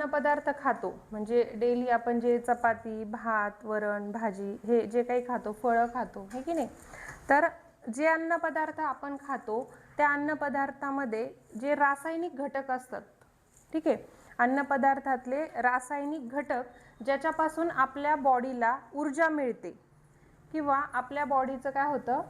अन्नपदार्थ खातो. म्हणजे डेली आपण जे चपाती भात वरण भाजी हे जे काही खातो फळं खातो हे की नाही? तर जे अन्नपदार्थ आपण खातो त्या अन्नपदार्थामध्ये जे रासायनिक घटक असतात ठीक आहे? अन्नपदार्थातले रासायनिक घटक ज्याच्यापासून आपल्या बॉडीला ऊर्जा मिळते किंवा आपल्या बॉडीचं काय होतं?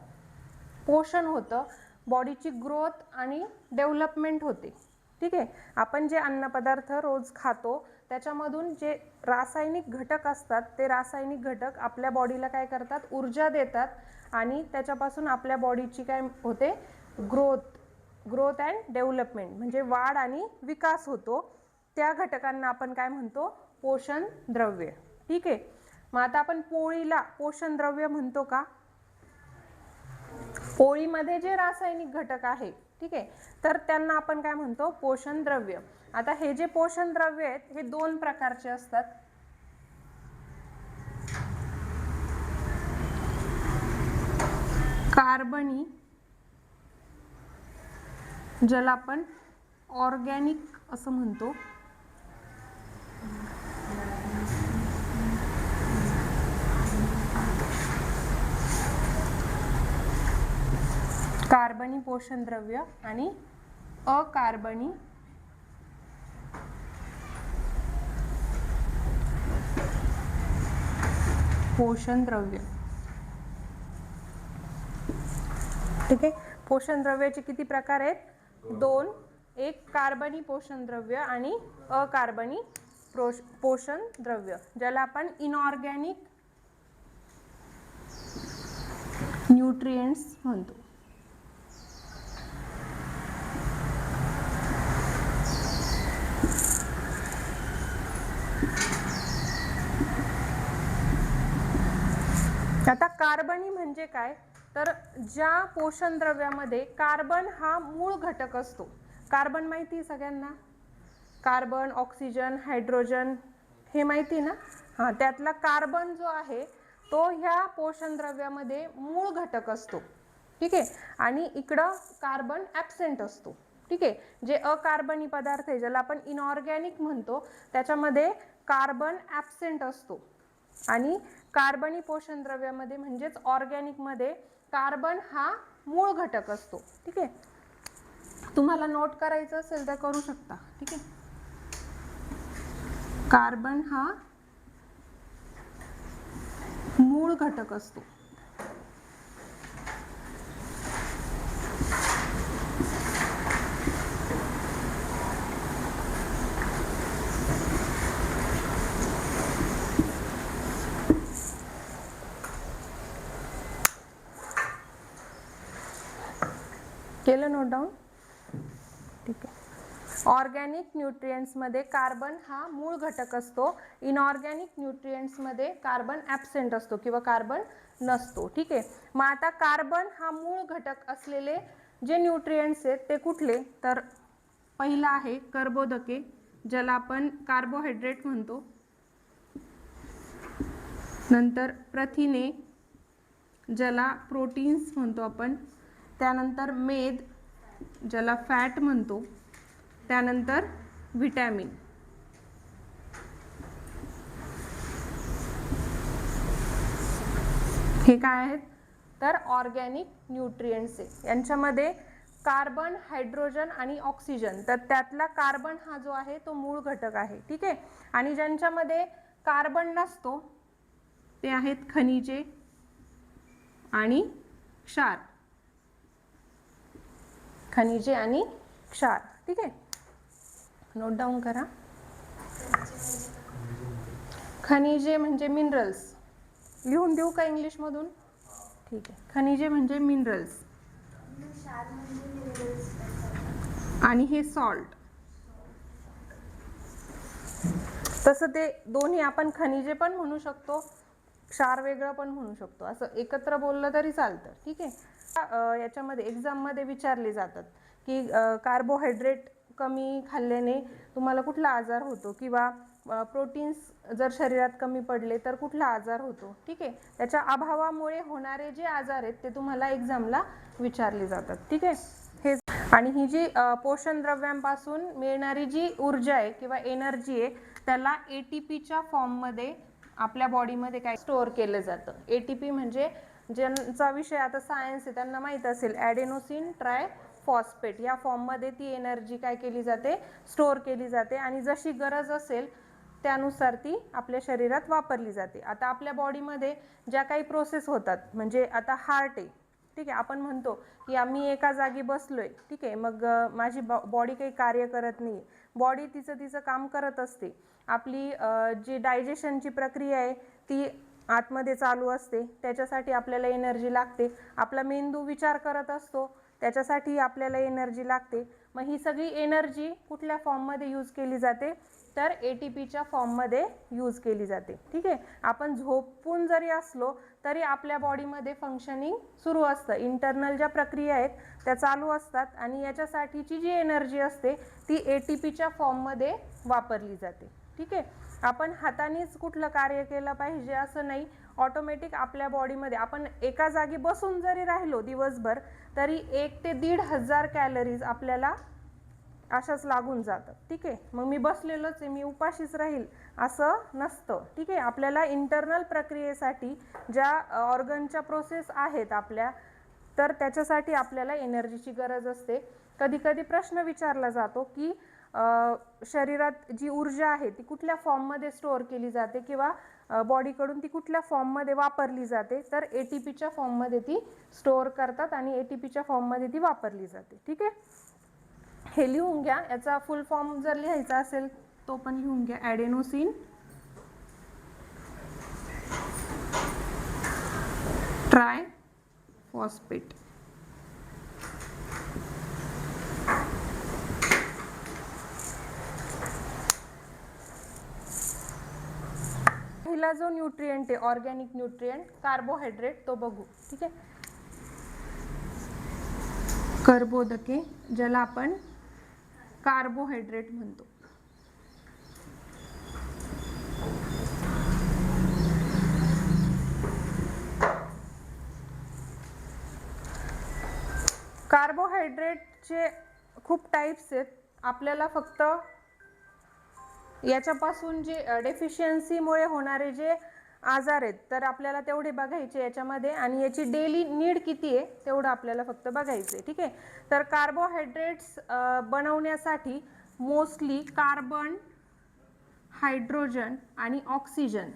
पोषण होतं. बॉडीची ग्रोथ आणि डेव्हलपमेंट होते. ठीक आहे? आपण जे अन्नपदार्थ रोज खातो त्याच्यामधून जे रासायनिक घटक असतात ते रासायनिक घटक आपल्या बॉडीला काय करतात? ऊर्जा देतात आणि त्याच्यापासून आपल्या बॉडीची काय होते? ग्रोथ ग्रोथ अँड डेव्हलपमेंट म्हणजे वाढ आणि विकास होतो. त्या घटकांना आपण काय म्हणतो? पोषण द्रव्य. ठीक आहे? मग आता आपण पोळीला पोषण द्रव्य म्हणतो का? पोळीमध्ये जे रासायनिक घटक आहे ठीक आहे? तर त्यांना आपण काय म्हणतो? पोषण द्रव्य. आता हे जे पोषण द्रव्य आहेत हे दोन प्रकारचे असतात. कार्बनी ज्याला आपण ऑर्गॅनिक असं म्हणतो. कार्बनी पोषण द्रव्य आणि अकार्बनी. पोषण द्रव्य. ठीक आहे? पोषण द्रव्याचे किती प्रकार आहेत? दोन एक कार्बनी पोषण द्रव्य आणि अकार्बनी पोष पोषण द्रव्य ज्याला आपण इनऑर्गॅनिक न्यूट्रिएंट्स म्हणतो. आता कार्बनी म्हणजे काय? तर ज्या पोषण द्रव्यामध्ये कार्बन हा मूळ घटक असतो. कार्बन माहिती आहे सगळ्यांना? कार्बन ऑक्सिजन हायड्रोजन हे माहिती ना? हां त्यातला कार्बन जो आहे तो ह्या पोषण द्रव्यामध्ये मूळ घटक असतो. ठीक आहे? आणि इकडं कार्बन ॲबसेंट असतो. ठीक आहे? जे अकार्बनी पदार्थ आहे ज्याला आपण इनऑर्गॅनिक म्हणतो त्याच्यामध्ये कार्बन ॲबसेंट असतो. आणि कार्बनी पोषण द्रव्यामध्ये म्हणजेच ऑर्गॅनिकमध्ये कार्बन हा मूळ घटक असतो. ठीक आहे? तुम्हाला नोट करायचं असेल तर करू शकता. ठीक आहे? कार्बन हा मूळ घटक असतो. केलं नोट डाऊन ठीक आहे. ऑर्गॅनिक न्यूट्रियंट्समध्ये कार्बन हा मूळ घटक असतो. इनऑर्गॅनिक न्यूट्रियंट्समध्ये कार्बन ॲबसेंट असतो किंवा कार्बन नसतो. ठीक आहे? मग आता कार्बन हा मूळ घटक असलेले जे न्यूट्रियंट्स आहेत ते कुठले? तर पहिला आहे कर्बोदके ज्याला आपण कार्बोहायड्रेट म्हणतो. नंतर प्रथिने ज्याला प्रोटीन्स म्हणतो आपण. त्यानंतर मेद ज्याला फॅट म्हणतो त्यानंतर व्हिटॅमिन. हे काय आहेत? तर ऑर्गॅनिक न्यूट्रियंट्स आहे यांच्यामध्ये कार्बन हायड्रोजन आणि ऑक्सिजन. तर त्यातला कार्बन हा जो आहे तो मूळ घटक आहे. ठीक आहे? आणि ज्यांच्यामध्ये कार्बन नसतो ते आहेत खनिजे आणि क्षार. खनिजे आणि क्षार. ठीक आहे? नोट डाऊन करा. खनिजे म्हणजे मिनरल्स लिहून देऊ का इंग्लिशमधून? ठीक आहे. खनिजे म्हणजे मिनरल्स आणि हे सॉल्ट तसं ते दोन्ही आपण खनिजे पण म्हणू शकतो. क्षार वेगळं पण म्हणू शकतो. असं एकत्र बोललं तरी चालतं. ठीक आहे? याच्यामध्ये एक्झाममध्ये विचारले जातात की कार्बोहायड्रेट कमी खाल्ल्याने तुम्हाला कुठला आजार होतो? किंवा प्रोटीन्स जर शरीरात कमी पडले तर कुठला आजार होतो? ठीक आहे? त्याच्या अभावामुळे होणारे जे आजार आहेत ते तुम्हाला एक्झामला विचारले जातात. ठीक आहे? हे आणि ही जी पोषण द्रव्यांपासून मिळणारी जी ऊर्जा आहे किंवा एनर्जी आहे त्याला ए टी पीच्या फॉर्ममध्ये आपल्या बॉडीमध्ये काय स्टोअर केलं जातं. ए टी पी म्हणजे ज्यांचा विषय आता सायन्स आहे त्यांना माहीत असेल ॲडेनोसिन ट्राय फॉस्फेट या फॉर्ममध्ये ती एनर्जी काय केली जाते? स्टोअर केली जाते आणि जशी गरज असेल त्यानुसार ती आपल्या शरीरात वापरली जाते. आता आपल्या बॉडीमध्ये ज्या काही प्रोसेस होतात म्हणजे आता हार्ट आहे ठीक आहे आपण म्हणतो की आम्ही एका जागी बसलोय ठीक आहे मग माझी माझी बॉडी काही कार्य करत नाही बॉडी तिचं तिचं काम करत असते. आपली जी डायजेशनची प्रक्रिया आहे ती आतमध्ये चालू असते. त्याच्यासाठी आपल्याला एनर्जी लागते. आपला मेंदू विचार करत असतो त्याच्यासाठी आपल्याला एनर्जी लागते. मग ही सगळी एनर्जी कुठल्या फॉर्ममध्ये यूज केली जाते? तर ए टी पीच्या फॉर्ममध्ये यूज केली जाते. ठीक आहे? आपण झोपून जरी असलो तरी आपल्या बॉडीमध्ये फंक्शनिंग सुरू असतं. इंटरनल ज्या प्रक्रिया आहेत त्या चालू असतात आणि याच्यासाठीची जी एनर्जी असते ती ए टी पीच्या फॉर्ममध्ये वापरली जाते. ठीक आहे? आपण हातानेच कुठलं कार्य केलं पाहिजे असं नाही. ऑटोमॅटिक आपल्या बॉडीमध्ये आपण एका जागी बसून जरी राहिलो दिवसभर तरी एक ते दीड हजार कॅलरीज आपल्याला अशाच लागून जातं. ठीक आहे? मग मी बसलेलोच आहे मी उपाशीच राहील असं नसतं. ठीक आहे? आपल्याला इंटरनल प्रक्रियेसाठी ज्या ऑर्गनच्या प्रोसेस आहेत आपल्या तर त्याच्यासाठी आपल्याला एनर्जीची गरज असते. कधी कधी प्रश्न विचारला जातो की शरीरात जी ऊर्जा आहे ती कुठल्या फॉर्ममध्ये स्टोअर केली जाते किंवा बॉडीकडून ती कुठल्या फॉर्ममध्ये वापरली जाते तर ए टी पीच्या फॉर्ममध्ये ती स्टोअर करतात आणि ए टी पीच्या फॉर्ममध्ये ती वापरली जाते. ठीक आहे? हे लिहून घ्या. याचा फुल फॉर्म जर लिहायचा असेल तो पण लिहून घ्या. ॲडेनोसिन ट्राय फॉस्पेट पहिला जो न्यूट्रियंट आहे ऑर्गॅनिक न्यूट्रियंट कार्बोहायड्रेट तो बघू. ठीक आहे? कर्बोदके ज्याला आपण कार्बोहायड्रेट म्हणतो. कार्बोहायड्रेटचे खूप टाईप्स आहेत. आपल्याला फक्त याच्यापासून जे डेफिशियन्सीमुळे होणारे जे आजार आहेत. तर आपल्याला तेवढे बघायचे याच्यामध्ये आणि याची डेली नीड किती आहे तेवढं आपल्याला फक्त बघायचं आहे ठीक आहे? तर कार्बोहायड्रेट्स बनवण्यासाठी मोस्टली कार्बन हायड्रोजन आणि ऑक्सिजन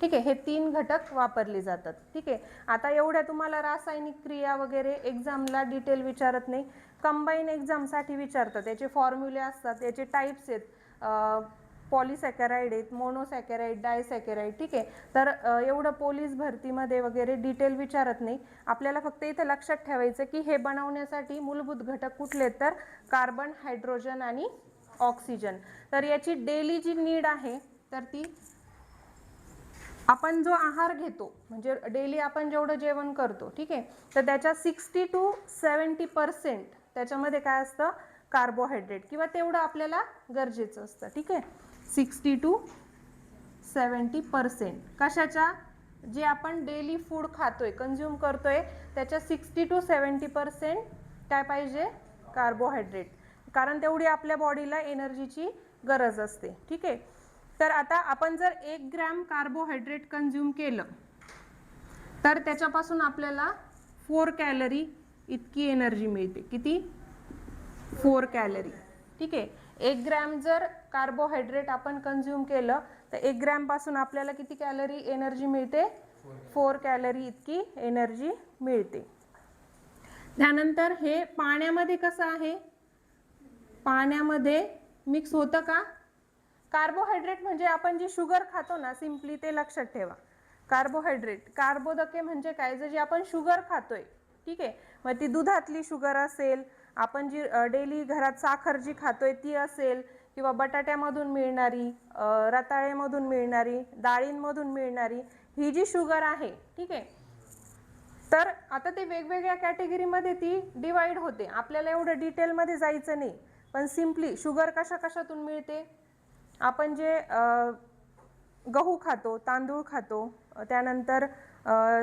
ठीक आहे? हे तीन घटक वापरले जातात. ठीक आहे? आता एवढ्या तुम्हाला रासायनिक क्रिया वगैरे एक्झामला डिटेल विचारत नाही. कंबाईन एक्झामसाठी विचारतात. याचे फॉर्म्युले असतात याचे टाईप्स आहेत. पॉलिसॅकॅराईड आहेत मोनोसॅकॅराईड डायसॅकॅराईड ठीक आहे. तर एवढं पोलीस भरतीमध्ये वगैरे डिटेल विचारत नाही. आपल्याला फक्त इथं लक्षात ठेवायचं की हे बनवण्यासाठी मूलभूत घटक कुठले तर कार्बन हायड्रोजन आणि ऑक्सिजन. तर याची डेली जी नीड आहे तर ती आपण जो आहार घेतो म्हणजे डेली आपण जेवढं जेवण करतो ठीक आहे तर त्याच्या सिक्स्टी टू सेवन्टी पर्सेंट त्याच्यामध्ये काय असतं? कार्बोहायड्रेट किंवा तेवढं आपल्याला गरजेचं असतं ठीक आहे. Sixty to seventy percent. कशाच्या? जे आपण डेली फूड खातोय कन्झ्युम करतोय त्याच्या सिक्स्टी टू सेवन्टी पर्सेंट काय पाहिजे? कार्बोहायड्रेट कारण तेवढी आपल्या बॉडीला एनर्जीची गरज असते. ठीक आहे? तर आता आपण जर एक ग्रॅम कार्बोहायड्रेट कन्झ्युम केलं तर त्याच्यापासून आपल्याला फोर कॅलरी इतकी एनर्जी मिळते. किती? फोर कॅलरी ठीक आहे? एक ग्रॅम जर कार्बोहायड्रेट आपण कन्झ्युम केलं तर एक ग्रॅमपासून आपल्याला किती कॅलरी एनर्जी मिळते? फोर कॅलरी इतकी एनर्जी मिळते. त्यानंतर हे पाण्यामध्ये कसं आहे? पाण्यामध्ये मिक्स होतं का? कार्बोहायड्रेट म्हणजे आपण जी शुगर खातो ना सिम्पली ते लक्षात ठेवा. कार्बोहायड्रेट कार्बोदके म्हणजे काय? जे आपण शुगर खातोय ठीक आहे? मग ती दुधातली शुगर असेल आपण जी डेली घरात साखर जी खातोय ती असेल किंवा बटाट्यामधून मिळणारी रताळेमधून मिळणारी डाळींमधून मिळणारी ही जी शुगर आहे ठीक आहे? तर आता ते वेगवेगळ्या कॅटेगरीमध्ये ती डिवाईड होते. आपल्याला एवढं डिटेलमध्ये जायचं नाही. पण सिम्पली शुगर कशा कशातून मिळते? आपण जे गहू खातो तांदूळ खातो त्यानंतर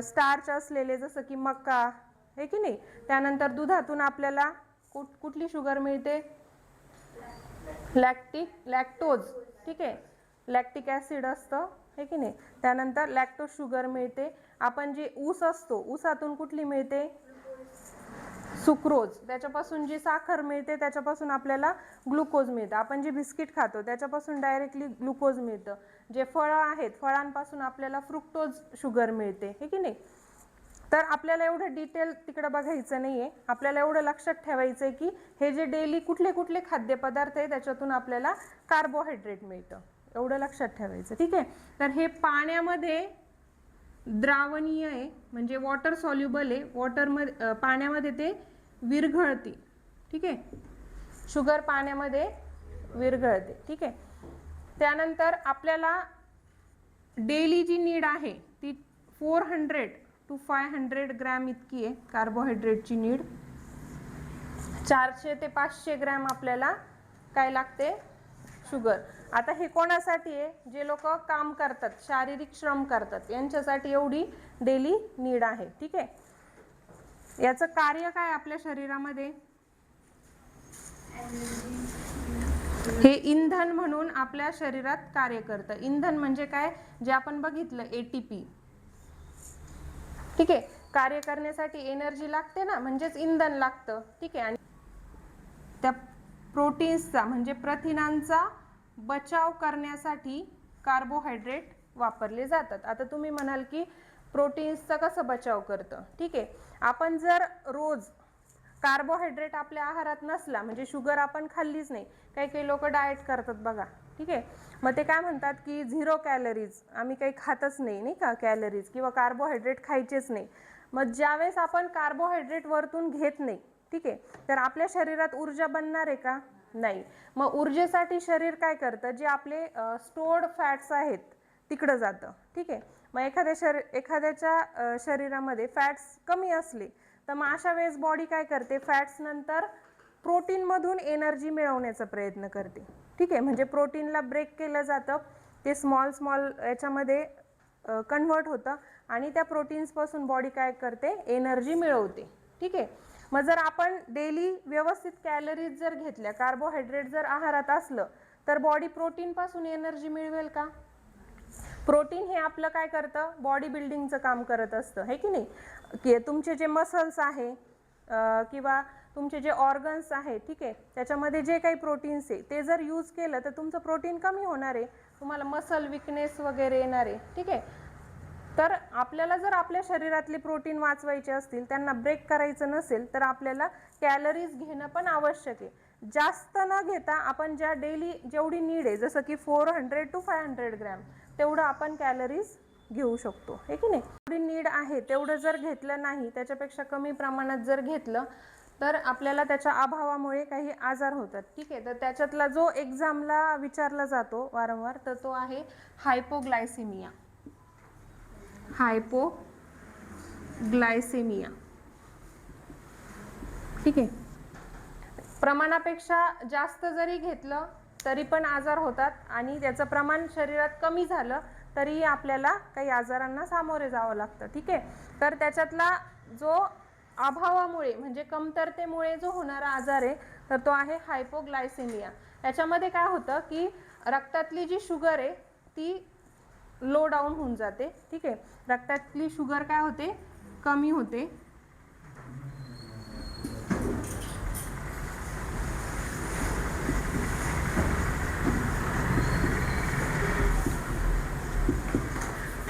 स्टार्च असलेले जसं की मका हे की नाही? त्यानंतर दुधातून आपल्याला कुठ कुठली शुगर मिळते? लॅक्टिक लॅक्टोज ठीक आहे? लॅक्टिक ॲसिड असतं हे की नाही? त्यानंतर लॅक्टो शुगर मिळते. आपण जे ऊस असतो ऊसातून कुठली मिळते? सुक्रोज. त्याच्यापासून जी साखर मिळते त्याच्यापासून आपल्याला ग्लुकोज मिळतं. आपण जे बिस्किट खातो त्याच्यापासून डायरेक्टली ग्लुकोज मिळतं. जे फळं आहेत फळांपासून आपल्याला फ्रुक्टोज शुगर मिळते हे की नाही? तर आपल्याला एवढं डिटेल तिकडं बघायचं नाही आहे आपल्याला एवढं लक्षात ठेवायचं आहे की हे जे डेली कुठले कुठले खाद्यपदार्थ आहे त्याच्यातून आपल्याला कार्बोहायड्रेट मिळतं. एवढं लक्षात ठेवायचं. ठीक आहे? तर हे पाण्यामध्ये द्रावणीय आहे म्हणजे वॉटर सॉल्युबल आहे. वॉटरमध्ये पाण्यामध्ये ते विरघळते. ठीक आहे? शुगर पाण्यामध्ये विरघळते. ठीक आहे? त्यानंतर आपल्याला डेली जी नीड आहे ती four hundred to five hundred gram इतकी आहे कार्बोहायड्रेटची नीड. चारशे ते पाचशे ग्रॅम आपल्याला काय लागते? शुगर. आता हे कोणासाठी आहे? जे लोक काम करतात शारीरिक श्रम करतात यांच्यासाठी एवढी डेली नीड आहे. ठीक आहे? याचं कार्य काय आपल्या शरीरामध्ये? हे इंधन म्हणून आपल्या शरीरात कार्य करतं. इंधन म्हणजे काय? जे आपण बघितलं एटीपी ठीक आहे. कार्य करण्यासाठी एनर्जी लागते ना म्हणजेच इंधन लागतं. ठीक आहे. आणि त्या प्रोटीन्सचा म्हणजे प्रथिनांचा बचाव करण्यासाठी कार्बोहायड्रेट वापरले जातात. आता तुम्ही म्हणाल की प्रोटीन्सचा कसं बचाव करतं? ठीक आहे. आपण जर रोज कार्बोहायड्रेट आपल्या आहारात नसला म्हणजे शुगर आपण खाल्लीच नाही काही काही लोक डाएट करतात बघा. ठीक आहे? मग ते काय म्हणतात की झिरो कॅलरीज आम्ही काही खातच नाही नाही का? कॅलरीज किंवा कार्बोहायड्रेट खायचेच नाही. मग ज्यावेळेस आपण कार्बोहायड्रेट वरतून घेत नाही ठीक आहे? तर आपल्या शरीरात ऊर्जा बनणार आहे का? नाही. मग ऊर्जेसाठी शरीर काय करतं? जे आपले स्टोर्ड फॅट्स आहेत तिकडं जातं ठीक आहे? मग एखाद्या शरीर एखाद्याच्या शरीरामध्ये फॅट्स कमी असले तर मग अशा वेळेस बॉडी काय करते? फॅट्स नंतर प्रोटीनमधून एनर्जी मिळवण्याचा प्रयत्न करते. ठीक आहे म्हणजे प्रोटीनला ब्रेक केलं जातं. ते स्मॉल स्मॉल याच्यामध्ये कन्व्हर्ट होतं आणि त्या प्रोटीन्सपासून बॉडी काय करते? एनर्जी मिळवते. ठीक आहे? मग जर आपण डेली व्यवस्थित कॅलरीज जर घेतल्या कार्बोहायड्रेट जर आहारात असलं तर बॉडी प्रोटीनपासून एनर्जी मिळवेल का? प्रोटीन हे आपलं काय करतं? बॉडी बिल्डिंगचं काम करत असतं. हे की नाही? की तुमचे जे मसल्स आहे किंवा तुमचे जे ऑर्गन्स आहे ठीक आहे त्याच्यामध्ये जे काही प्रोटीन्स आहे ते जर यूज केलं तर तुमचं प्रोटीन कमी होणार आहे. तुम्हाला मसल विकनेस वगैरे येणार आहे ठीक आहे. तर आपल्याला जर आपल्या शरीरातले प्रोटीन वाचवायचे असतील त्यांना ब्रेक करायचं नसेल तर आपल्याला कॅलरीज घेणं पण आवश्यक आहे. जास्त न घेता आपण ज्या डेली जेवढी नीड आहे जसं की four hundred to five hundred gram तेवढं आपण कॅलरीज घेऊ शकतो हे की नाही? जेवढी नीड आहे तेवढं जर घेतलं नाही त्याच्यापेक्षा कमी प्रमाणात जर घेतलं तर आपल्याला त्याच्या अभावामुळे काही आजार होतात. ठीक आहे तर त्याच्यातला जो एक्झामला विचारला जातो वारंवार तर तो आहे हायपोग्लायसेमिया हायपोग्लायसेमिया ठीक आहे. प्रमाणापेक्षा जास्त जरी घेतलं तरी पण आजार होतात आणि त्याचं प्रमाण शरीरात कमी झालं तरीही आपल्याला काही आजारांना सामोरे जावं लागतं. ठीक आहे तर त्याच्यातला जो अभावामुळे म्हणजे कमतरतेमुळे जो होणारा आजार आहे तर तो आहे हायपोग्लायसेमिया याच्यामध्ये काय होतं की रक्तातली जी शुगर आहे ती लो डाऊन होऊन जाते ठीक आहे? रक्तातली शुगर काय होते? कमी होते.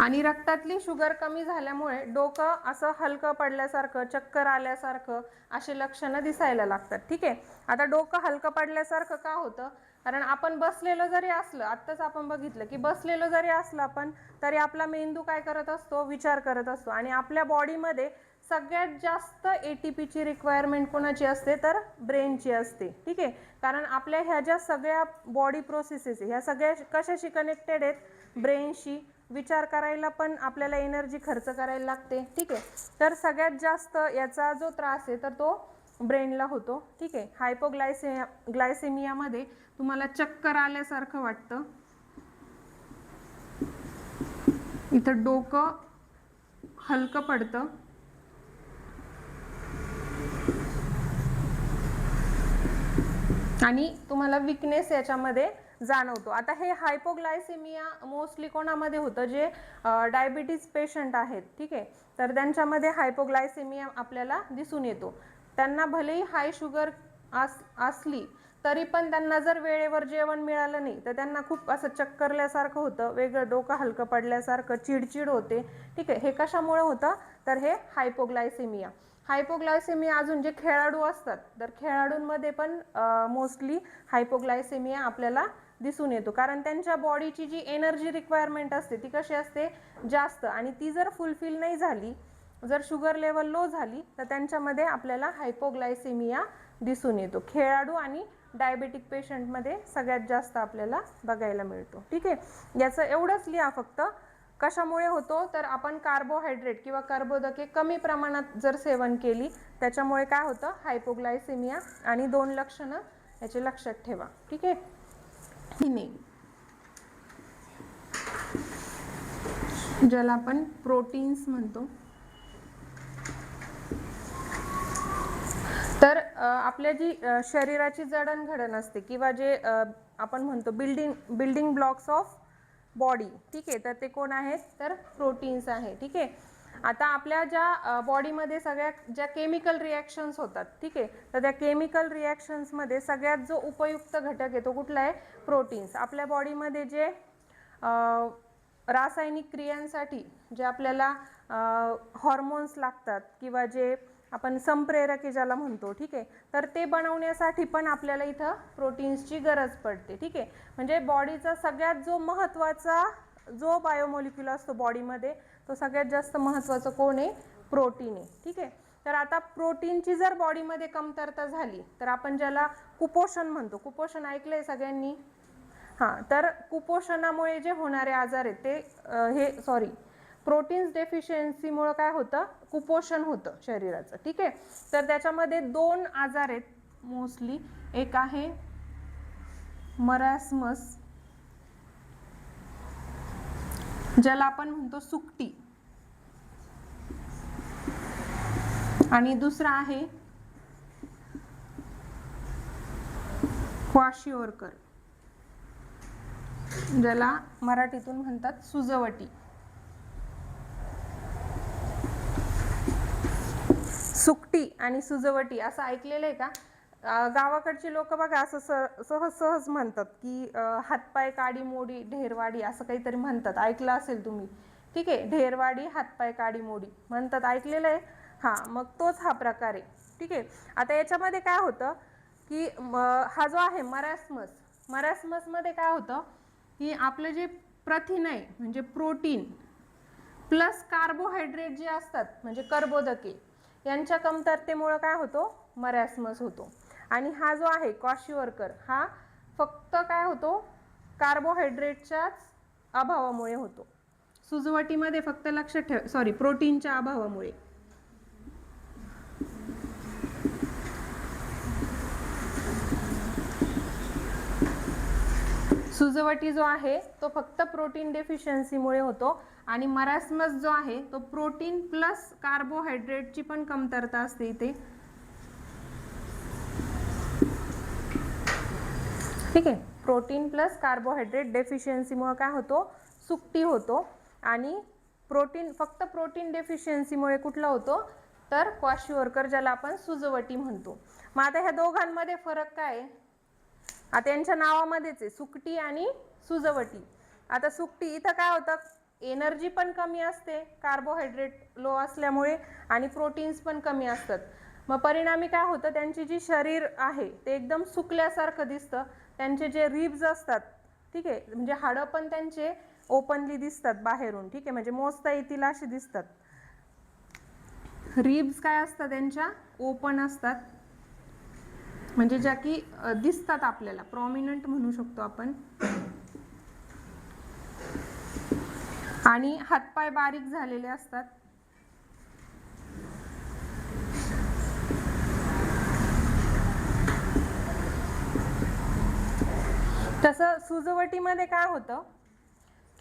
आणि रक्तातली शुगर कमी झाल्यामुळे डोकं असं हलकं पडल्यासारखं चक्कर आल्यासारखं अशी लक्षणं दिसायला लागतात. ठीक आहे? आता डोकं हलकं पडल्यासारखं का होतं? कारण आपण बसलेलं जरी असलं आत्ताच आपण बघितलं की बसलेलं जरी असलं आपण तरी आपला मेंदू काय करत असतो? विचार करत असतो. आणि आपल्या बॉडीमध्ये सगळ्यात जास्त ए टी पीची रिक्वायरमेंट कोणाची असते? तर ब्रेनची असते. ठीक आहे? कारण आपल्या ह्या ज्या सगळ्या बॉडी प्रोसेसेस ह्या सगळ्या कशाशी कनेक्टेड आहेत? ब्रेनशी. विचार करायला पण आपल्याला एनर्जी खर्च करायला लागते. ठीक आहे? तर सगळ्यात जास्त याचा जो त्रास आहे तर तो ब्रेनला होतो. ठीक आहे? हायपोग्लायसे ग्लायसेमियामध्ये तुम्हाला चक्कर आल्यासारखं वाटतं. इथं डोकं हलकं पडतं. आणि तुम्हाला विकनेस याच्यामध्ये जाणवतो. आता हे हायपोग्लायसेमिया मोस्टली कोणामध्ये होतं? जे डायबिटीज पेशंट आहेत ठीक आहे? तर त्यांच्यामध्ये हायपोग्लायसेमिया आपल्याला दिसून येतो. त्यांना भलेही हाय शुगर आस असली तरी पण त्यांना जर वेळेवर जेवण मिळालं नाही तर त्यांना खूप असं चक्करल्यासारखं होतं वेगळं डोकं हलकं पडल्यासारखं चिडचिड होते ठीक आहे? हे कशामुळे होतं? तर हे हायपोग्लायसेमिया हायपोग्लायसेमिया अजून जे खेळाडू असतात तर खेळाडूंमध्ये पण मोस्टली हायपोग्लायसेमिया आपल्याला दिसून येतो. कारण त्यांच्या बॉडीची जी एनर्जी रिक्वायरमेंट असते ती कशी असते? जास्त. आणि ती जर फुलफिल नाही झाली जर शुगर लेवल लो झाली तर त्यांच्यामध्ये आपल्याला हायपोग्लायसेमिया दिसून येतो. खेळाडू आणि डायबेटिक पेशंटमध्ये सगळ्यात जास्त आपल्याला बघायला मिळतो. ठीक आहे? याचं एवढंच लिहा फक्त. कशामुळे होतो? तर आपण कार्बोहायड्रेट किंवा कर्बोदके कमी प्रमाणात जर सेवन केली त्याच्यामुळे काय होतं? हायपोग्लायसेमिया आणि दोन लक्षणं याचे लक्षात ठेवा. ठीक आहे? ज्याला आपण प्रोटीन्स म्हणतो. तर आपल्या जी शरीराची जडणघडण असते किंवा जे आपण म्हणतो building building blocks of body ठीक आहे? तर ते कोण आहेत? तर प्रोटीन्स आहे ठीक आहे? आता आपल्या ज्या बॉडीमध्ये सगळ्या ज्या केमिकल रिॲक्शन्स होतात ठीक आहे? तर त्या केमिकल रिॲक्शन्समध्ये सगळ्यात जो उपयुक्त घटक आहे तो कुठला आहे? प्रोटीन्स आपल्या बॉडीमध्ये जे रासायनिक क्रियांसाठी जे आपल्याला हॉर्मोन्स लागतात किंवा जे आपण संप्रेरके ज्याला म्हणतो ठीक आहे? तर ते बनवण्यासाठी पण आपल्याला इथं प्रोटीन्सची गरज पडते ठीक आहे? म्हणजे बॉडीचा सगळ्यात जो महत्त्वाचा जो बायोमॉलिक्युल असतो बॉडीमध्ये तो सगळ्यात जास्त महत्त्वाचं कोण आहे? प्रोटीन आहे. ठीक आहे? तर आता प्रोटीनची जर बॉडीमध्ये कमतरता झाली तर आपण ज्याला कुपोषण म्हणतो. कुपोषण ऐकलं आहे सगळ्यांनी? हां तर कुपोषणामुळे जे होणारे आजार आहेत ते हे सॉरी प्रोटीन्स डेफिशियन्सीमुळं काय होतं? कुपोषण होतं शरीराचं. ठीक आहे? तर त्याच्यामध्ये दोन आजार आहेत. मोस्टली एक आहे मरासमस ज्याला आपण म्हणतो सुकटी. आणि दुसरा आहे क्वाशिओरकर ज्याला मराठीतून म्हणतात सुजवटी. सुकटी आणि सुजवटी असं ऐकलेलं आहे का? गावाकडची लोक बघा असं स- सहज सहज म्हणतात की हातपाय काडी मोडी ढेरवाडी असं काहीतरी म्हणतात. ऐकलं असेल तुम्ही. ठीक आहे ढेरवाडी हातपाय काडी मोडी म्हणतात. ऐकलेलं आहे? हां मग तोच हा प्रकार आहे. ठीक आहे? आता याच्यामध्ये काय होतं की हा जो आहे मरॅसमस मरॅसमसमध्ये काय होतं की आपलं जे प्रथिन आहे म्हणजे प्रोटीन प्लस कार्बोहायड्रेट जे असतात म्हणजे कर्बोदके यांच्या कमतरतेमुळं काय होतो? मरॅस्मस होतो. आणि हा जो आहे कॉशिवर्कर हा फक्त काय होतो? कार्बोहायड्रेटच्याच अभावामुळे होतो. सुजवटीमध्ये फक्त लक्ष ठेव सॉरी प्रोटीनच्या अभावामुळे. सुजवटी जो आहे तो फक्त प्रोटीन डेफिशियन्सीमुळे होतो आणि मरासमस जो आहे तो प्रोटीन प्लस कार्बोहायड्रेटची पण कमतरता असते इथे. ठीक आहे. प्रोटीन प्लस कार्बोहायड्रेट डेफिशियन्सीमुळे काय होतो? सुकटी होतो. आणि प्रोटीन फक्त प्रोटीन डेफिशियन्सीमुळे कुठला होतो? तर क्वाशिवर्कर ज्याला आपण सुजवटी म्हणतो. मग आता ह्या दोघांमध्ये फरक काय आहे? आता यांच्या नावामध्येच आहे सुकटी आणि सुजवटी. आता सुकटी इथं काय होतं? एनर्जी पण कमी असते कार्बोहायड्रेट लो असल्यामुळे आणि प्रोटीन्स पण कमी असतात. मग परिणामी काय होतं? त्यांची जी शरीर आहे ते एकदम सुकल्यासारखं दिसतं. त्यांचे जे रिब्ज असतात ठीक आहे? म्हणजे हाडं पण त्यांचे ओपनली दिसतात बाहेरून ठीक आहे? म्हणजे मोजता येतील अशी दिसतात. रिब्स काय असतात त्यांच्या? ओपन असतात. म्हणजे ज्या की दिसतात आपल्याला. प्रॉमिनंट म्हणू शकतो आपण. आणि हातपाय बारीक झालेले असतात. तसं सुजवटीमध्ये काय होतं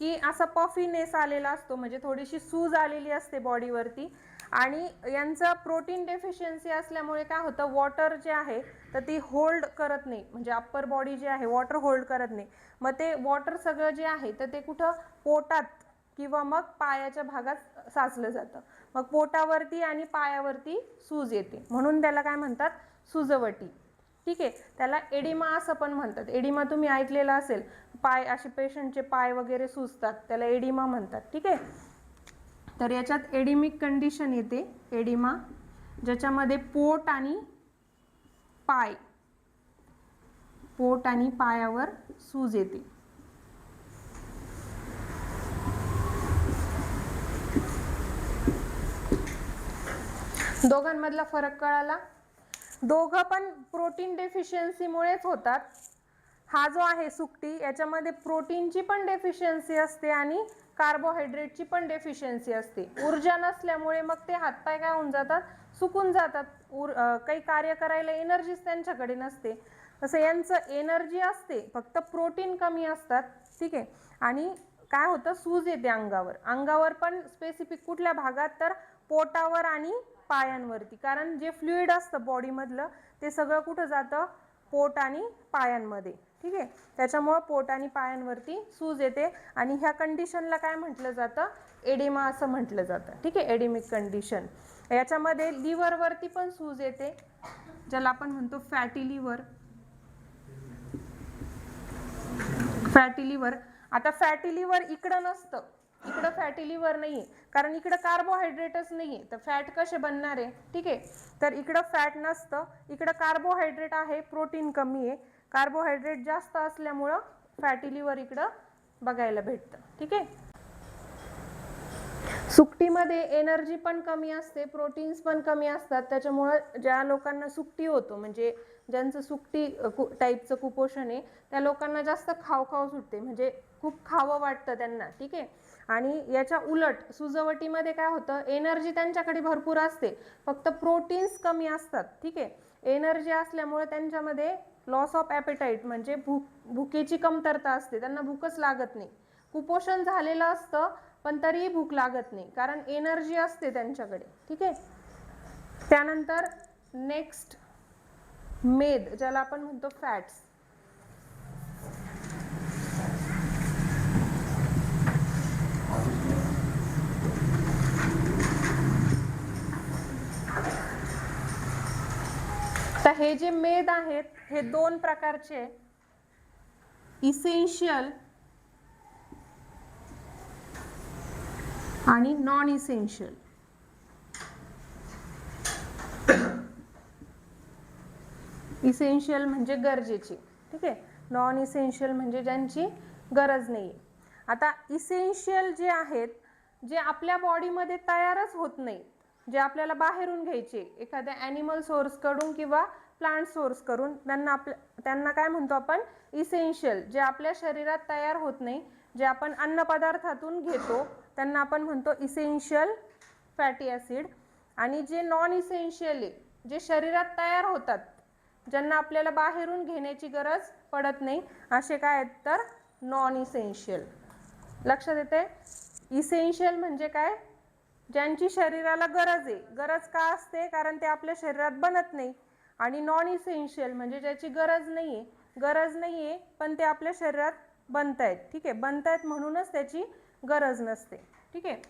की असा पफीनेस आलेला असतो म्हणजे थोडीशी सूज आलेली असते बॉडीवरती आणि यांचं प्रोटीन डेफिशियन्सी असल्यामुळे काय होतं वॉटर जे आहे तर ती होल्ड करत नाही. म्हणजे अप्पर बॉडी जे आहे वॉटर होल्ड करत नाही. मग ते वॉटर सगळं जे आहे तर ते कुठं पोटात किंवा मग पायाच्या भागात साचलं जातं. मग पोटावरती आणि पायावरती सूज येते. म्हणून त्याला काय म्हणतात सुजवटी. ठीक आहे? त्याला एडिमा असं पण म्हणतात. एडिमा तुम्ही ऐकलेला असेल पाय असे पेशंटचे पाय वगैरे सुजतात त्याला एडिमा म्हणतात. ठीक आहे? तर याच्यात एडिमिक कंडिशन येते एडिमा ज्याच्यामध्ये पोट आणि पाय पोट आणि पायावर सूज येते. दोघांमधला फरक कळाला? दोघं पण प्रोटीन डेफिशियन्सीमुळेच होतात. हा जो आहे सुकटी याच्यामध्ये प्रोटीनची पण डेफिशियन्सी असते आणि कार्बोहायड्रेटची पण डेफिशियन्सी असते. ऊर्जा नसल्यामुळे मग ते हातपाय काय होऊन जातात? सुकून जातात. उर काही कार्य करायला एनर्जीच त्यांच्याकडे नसते. तसं यांचं एनर्जी असते फक्त प्रोटीन कमी असतात. ठीक आहे? आणि काय होतं? सूज येते अंगावर. अंगावर पण स्पेसिफिक कुठल्या भागात? तर पोटावर आणि पायांवरती. कारण जे फ्लुईड असतं बॉडीमधलं ते सगळं कुठं जातं? पोट आणि पायांमध्ये. ठीक आहे? त्याच्यामुळं पोट आणि पायांवरती सूज येते. आणि ह्या कंडिशनला काय म्हटलं जातं? एडिमा असं म्हटलं जातं. ठीक आहे? एडिमिक कंडिशन याच्यामध्ये लिव्हरवरती पण सूज येते. ज्याला आपण म्हणतो फॅटी लिव्हर फॅटी लिव्हर आता फॅटी लिव्हर इकडं नसतं. इकडं फॅटी लिव्हर नाहीये कारण इकडं कार्बोहायड्रेटच नाहीये तर फॅट कसे बनणार आहे? ठीक आहे? तर इकडं फॅट नसतं इकडं कार्बोहायड्रेट आहे प्रोटीन कमी आहे. कार्बोहायड्रेट जास्त असल्यामुळं फॅटी लिव्हर इकडं बघायला भेटतं. ठीक आहे? सुकटीमध्ये एनर्जी पण कमी असते प्रोटीन्स पण कमी असतात. त्याच्यामुळं ज्या लोकांना सुकटी होतो म्हणजे ज्यांचं सुकटी टाईपचं कुपोषण आहे त्या लोकांना जास्त खाव खाव सुटते. म्हणजे खूप खावं वाटतं त्यांना. ठीक आहे? आणि याच्या उलट सुजवटीमध्ये काय होतं? एनर्जी त्यांच्याकडे भरपूर असते. फक्त प्रोटीन्स कमी असतात. ठीक आहे? एनर्जी असल्यामुळे त्यांच्यामध्ये लॉस ऑफ ॲपेटाईट म्हणजे भूक भुकेची कमतरता असते. त्यांना भूकच लागत नाही. कुपोषण झालेलं असतं पण तरीही भूक लागत नाही. कारण एनर्जी असते त्यांच्याकडे. ठीक आहे? त्यानंतर नेक्स्ट मेद ज्याला आपण म्हणतो फॅट्स तर हे जे मेद आहेत हे दोन प्रकारचे इसेन्शियल आणि नॉन इसेन्शियल इसेन्शियल म्हणजे गरजेची. ठीक आहे? नॉन इसेन्शियल म्हणजे ज्यांची गरज नाही आता इसेन्शियल जे आहेत जे आपल्या बॉडीमध्ये तयारच होत नाही जे आपल्याला बाहेरून घ्यायचे एखाद्या ॲनिमल सोर्सकडून किंवा प्लांट सोर्स करून त्यांना आपल्या त्यांना काय म्हणतो आपण? इसेन्शियल जे आपल्या शरीरात तयार होत नाही जे आपण अन्नपदार्थातून घेतो त्यांना आपण म्हणतो इसेन्शियल फॅटी ॲसिड आणि जे नॉन इसेन्शियल आहे जे शरीरात तयार होतात ज्यांना आपल्याला बाहेरून घेण्याची गरज पडत नाही असे काय आहेत तर नॉन इसेन्शियल लक्षात येते इसेन्शियल म्हणजे काय? ज्यांची शरीराला गरज आहे. गरज का असते? कारण ते आपल्या शरीरात बनत नाही. आणि नॉन इसेन्शियल म्हणजे ज्याची गरज नाही आहे गरज नाही आहे पण ते आपल्या शरीरात बनत आहेत ठीक आहे? बनतायत म्हणूनच त्याची गरज नसते. ठीक आहे?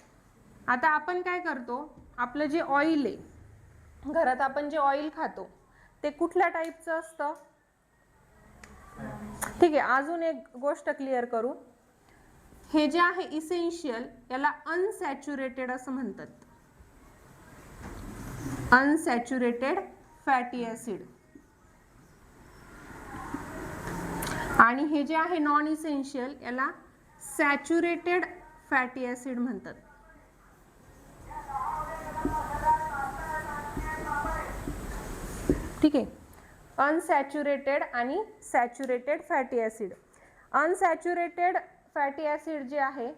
आता आपण काय करतो? आपलं जे ऑइल आहे घरात आपण जे ऑइल खातो ते कुठल्या टाईपचं असतं? ठीक आहे अजून एक गोष्ट क्लिअर करू. हे जे आहे इसेन्शियल याला अनसॅच्युरेटेड असं म्हणतात. अनसॅच्युरेटेड फॅटी ॲसिड आणि हे जे आहे नॉन इसेन्शियल याला सॅच्युरेटेड फॅटी ॲसिड म्हणतात. ठीक आहे? अनसॅच्युरेटेड आणि saturated fatty acid unsaturated fatty acid जे आहे